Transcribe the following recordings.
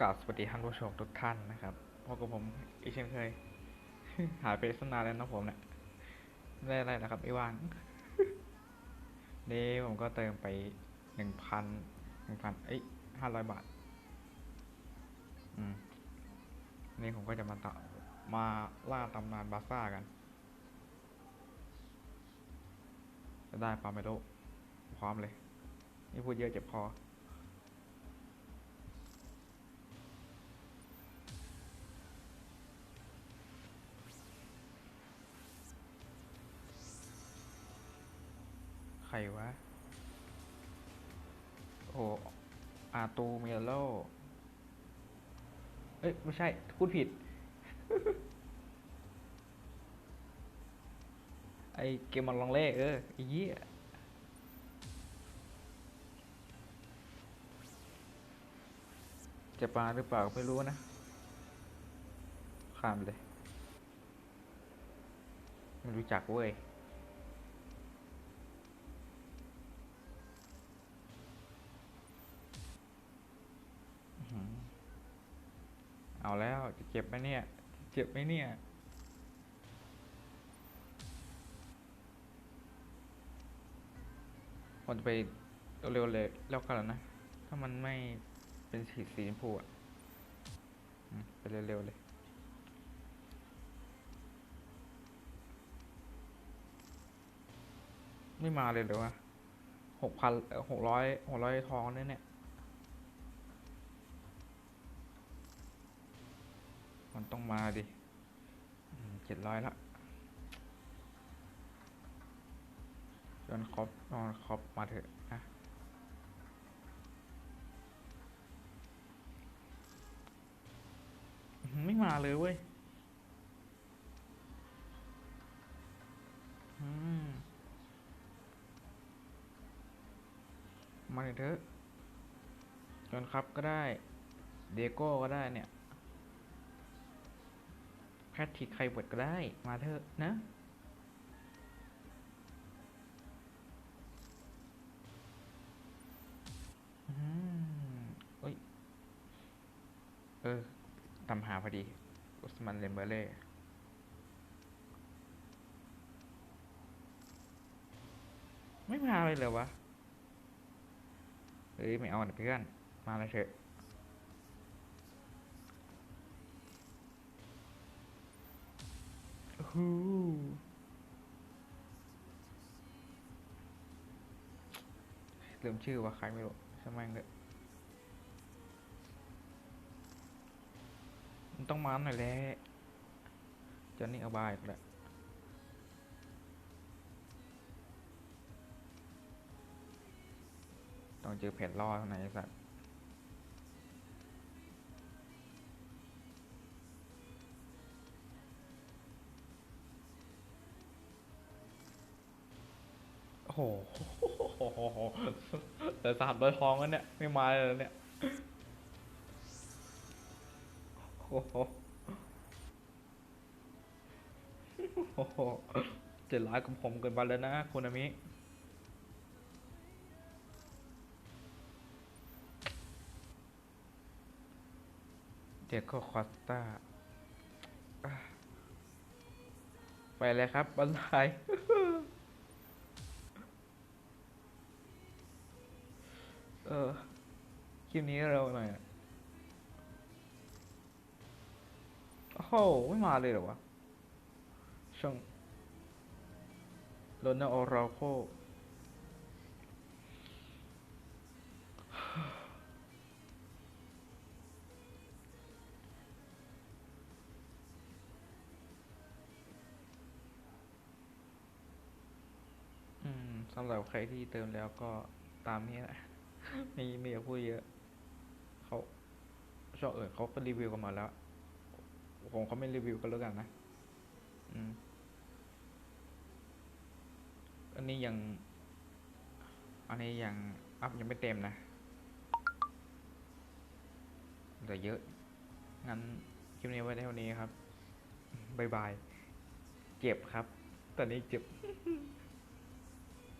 กราบสวัสดีท่านผู้ชมทุกท่านนะครับพบกับผมอีกเช่นเคย หายไปสักนานแล้วนะผมเนี่ยไม่ได้อะไรนะครับไม่ว่างนี่ผมก็เติมไปหนึ่งพันหนึ่งพันเอ้ยห้าร้อยบาท อืม นี่ผมก็จะมาต่อมาล่าตำนานบาซ่ากัน จะได้ปาเมโลพร้อมเลย นี่พูดเยอะเจ็บคอ ใครวะ โอ้อาตูเมโลเอ้ย ไม่ใช่ พูดผิด ไอเกมมันลองเลขเออไอี้จะปลาหรือเปล่าไม่รู้นะ ข้ามเลย ไม่รู้จักเว้ย เอาแล้วจะเจ็บไหมเนี่ย เจ็บไหมเนี่ย ผมจะไปเร็วๆเลยแล้วกันแล้วนะ ถ้ามันไม่เป็นสีสีชมพูอะไปเร็วๆเลยไม่มาเลยหรือวะหกพันหกร้อยหกร้อยทองเนี่ยเนี่ย มัน ต้องมาดิเจ็ดร้อยละจนครบนอนครบมาเถอะนะอื้อหือไม่มาเลยเว้ยมาเถอะจนครับก็ได้ เดโก้ก็ได้เนี่ย พทริกใครเวิร์ดก็ได้ มาเถอะนะ อืมเอ้ย เออตามหาพอดี อุสมันเลมเบอร์เล่ไม่มาเลยเหรอวะ เฮ้ย ไม่เอานะเพื่อน มาเลยเถอะ ลืมชื่อว่าใครไม่รู้ช่างแม่งเลยมันต้องมาหน่อยแหละจอนนี่เอาบายอีกแล้วต้องเจอแผ่นล่อข้างในไอ้สัตว์ โหแต่สามร้อยทองแล้วเนี่ย ไม่มาเลยเหรอเนี่ยโอ้โหโอ้โหเจ็ดร้อยกับผมเกินไปแล้วนะคุณอามิเดียโกคอสตาไปเลยครับบอลไลน์ ลิปนี้เราหน่อยโอ้โหไม่มาเลยเหรอวะช่องโรนัลโอราโคอืมสำหรับใครที่เติมแล้วก็ตามนี้แหละ ไม่ไม่อยากพูดเยอะ ชอบเอ่ยเขาก็รีวิวกันมาแล้ว ผมเขาไม่รีวิวกันแล้วกันนะอืมอันนี้ยัง อันนี้ยังอัพยังไม่เต็มนะเหลือเยอะ งั้นคลิปนี้ไว้ได้เท่านี้ครับบายบาย เจ็บครับ ตอนนี้เจ็บ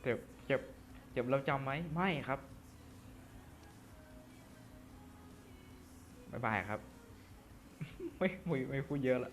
เจ็บ เจ็บ เจ็บเราจำไหม ไม่ครับ บ๊ายบายครับ ไม่ไม่ไม่พูดเยอะละ